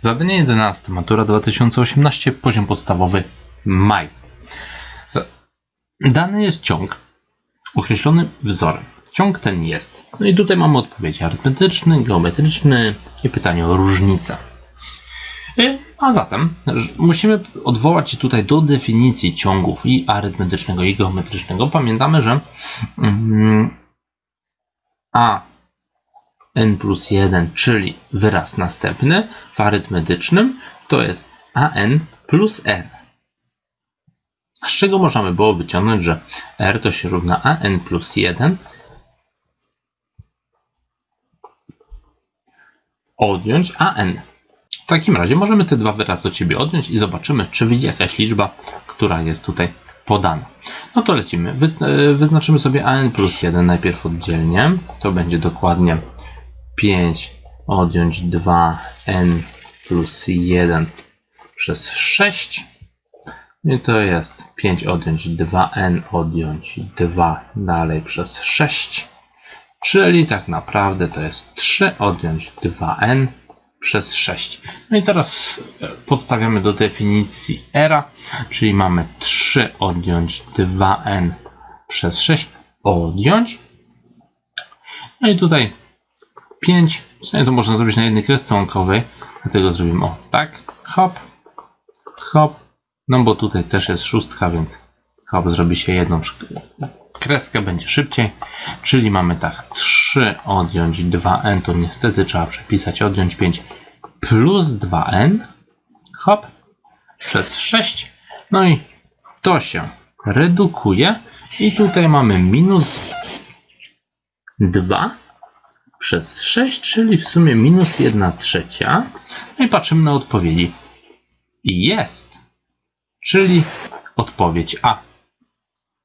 Zadanie 11. Matura 2018. Poziom podstawowy. Maj. Dany jest ciąg określony wzorem. Ciąg ten jest. No i tutaj mamy odpowiedź arytmetyczny, geometryczny i pytanie o różnicę. Y, A zatem musimy odwołać się tutaj do definicji ciągów i arytmetycznego i geometrycznego. Pamiętamy, że mm, a n plus 1, czyli wyraz następny w arytmetycznym, to jest an plus r. Z czego można by było wyciągnąć, że r to się równa an plus 1 odjąć an. W takim razie możemy te dwa wyrazy od siebie odjąć i zobaczymy, czy wyjdzie jakaś liczba, która jest tutaj podana. No to lecimy. E, wyznaczymy sobie an plus 1 najpierw oddzielnie. To będzie dokładnie 5 odjąć 2n plus 1 przez 6. I to jest 5 odjąć 2n odjąć 2 dalej przez 6. Czyli tak naprawdę to jest 3 odjąć 2n przez 6. No i teraz e, podstawiamy do definicji era, czyli mamy 3 odjąć 2n przez 6 odjąć. No i tutaj 5. W sumie to można zrobić na jednej kresce łąkowej, dlatego zrobimy o tak, hop, hop, no bo tutaj też jest szóstka, więc hop zrobi się jedną kreskę, będzie szybciej, czyli mamy tak 3 odjąć 2n, to niestety trzeba przepisać odjąć 5 plus 2n, hop, przez 6, no i to się redukuje. I tutaj mamy minus 2 przez 6, czyli w sumie minus 1 trzecia. No i patrzymy na odpowiedzi. Jest, czyli odpowiedź A.